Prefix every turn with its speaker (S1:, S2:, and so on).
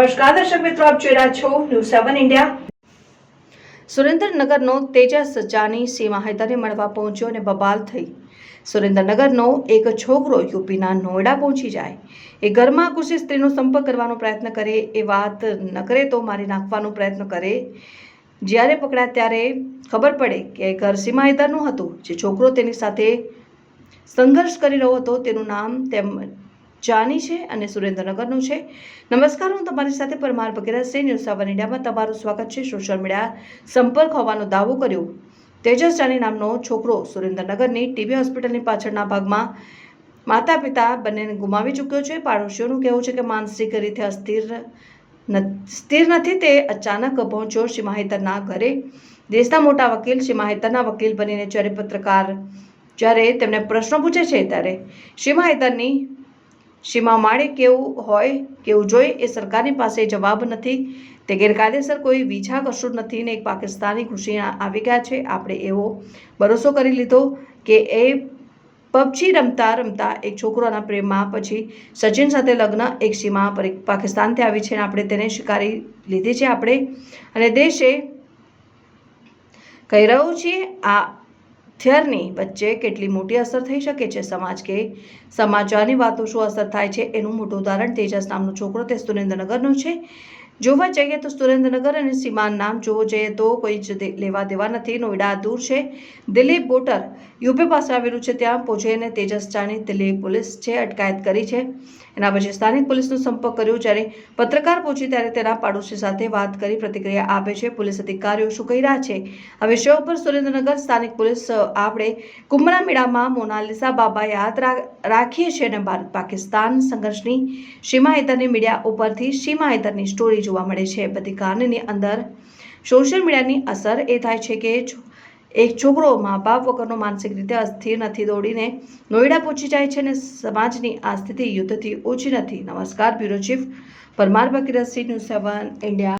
S1: નમસ્કાર, દર્શક મિત્રો, આપ જોઈ રહ્યા છો ન્યૂઝ સેવન ઇન્ડિયા સુરેન્દ્રનગરનો તેજસ જાની સીમા હૈદરને મળવા પહોંચ્યો અને બબાલ થઈ. સુરેન્દ્રનગરનો એક છોકરો યુપીના નોઈડા પહોંચી જાય. એ ઘરમાં કુશી સ્ત્રીનો સંપર્ક કરવાનો પ્રયત્ન કરે, એ વાત ન કરે તો મારી નાખવાનો પ્રયત્ન કરે. જ્યારે પકડાય ત્યારે ખબર પડે કે ઘર સીમા હૈદરનું હતું. જે છોકરો તેની સાથે સંઘર્ષ કરી રહ્યો હતો, તેનું નામ તેમ જાની છે અને સુરેન્દ્રનગરનું છે. નમસ્કાર, હું તમારી સાથે પરમાર વગેરે સે ન્યૂઝ સેવન ઇન્ડિયામાં તમારું સ્વાગત છે. સોશિયલ મીડિયા સંપર્ક હોવાનો દાવો કર્યો. તેજસ જાની નામનો છોકરો સુરેન્દ્રનગરની ટીબી હોસ્પિટલની પાછળના ભાગમાં માતા પિતા બંનેને ગુમાવી ચૂક્યો છે. પાડોશીઓનું કહેવું છે કે માનસિક રીતે અસ્થિર સ્થિર નથી, તે અચાનક પહોંચ્યો શ્રી માહિતરના ઘરે. દેશના મોટા વકીલ શ્રી માહિતરના વકીલ બનીને જ્યારે પત્રકાર, જ્યારે તેમને પ્રશ્નો પૂછે છે ત્યારે શ્રી માહિતરની સીમા માળે કેવું હોય, કેવું જોઈએ એ સરકારની પાસે જવાબ નથી. તે ગેરકાયદેસર કોઈ વિઝા કશું નથી ને એક પાકિસ્તાની ખુશી આવી ગયા છે. આપણે એવો ભરોસો કરી લીધો કે એ પબજી રમતા રમતા એક છોકરાના પ્રેમમાં પછી સચિન સાથે લગ્ન એક સીમા પાકિસ્તાનથી આવી છે અને આપણે તેને સ્વીકારી લીધી છે આપણે. અને દેશે કહી રહ્યું છીએ આ થિયરની વચ્ચે કેટલી મોટી અસર થઈ શકે છે? સમાજ કે સમાચારની વાતો શું અસર થાય છે? એનું મોટું ઉદાહરણ તેજસ નામનો છોકરો તે સુરેન્દ્રનગરનો છે. જોવા જઈએ તો સુરેન્દ્રનગર અને સીમાન નામ જોવો જઈએ તો કોઈ જ લેવા દેવા નથી. નોઈડા દૂર છે. દિલીપ બોટર યુપી પાસે આવેલું છે, ત્યાં પહોંચીને તેજસ જાની દિલ્હી પોલીસ છે, અટકાયત કરી છે. એના પછી સ્થાનિક પોલીસનો સંપર્ક કર્યો. જ્યારે પત્રકાર પહોંચી ત્યારે તેના પાડોશી સાથે વાત કરી, પ્રતિક્રિયા આપે છે. પોલીસ અધિકારીઓ શું કહી રહ્યા છે? આ વિષય ઉપર સુરેન્દ્રનગર સ્થાનિક પોલીસ આપણે કુંભના મેળામાં મોનાલિસા બાબા યાદ રાખીએ છીએ અને ભારત પાકિસ્તાન સંઘર્ષની સીમા હેતરની મીડિયા ઉપરથી સીમા હેતરની સ્ટોરી જોવા મળે છે. બધી કારણની અંદર સોશિયલ મીડિયાની અસર એ થાય છે કે એક છોકરો મા બાપ વગરનો માનસિક રીતે અસ્થિર નથી, દોડીને નોઈડા પહોંચી જાય છે અને સમાજની આ સ્થિતિ યુદ્ધથી ઓછી નથી. નમસ્કાર, bureau chief Parmar Bakirsinh news seven, India.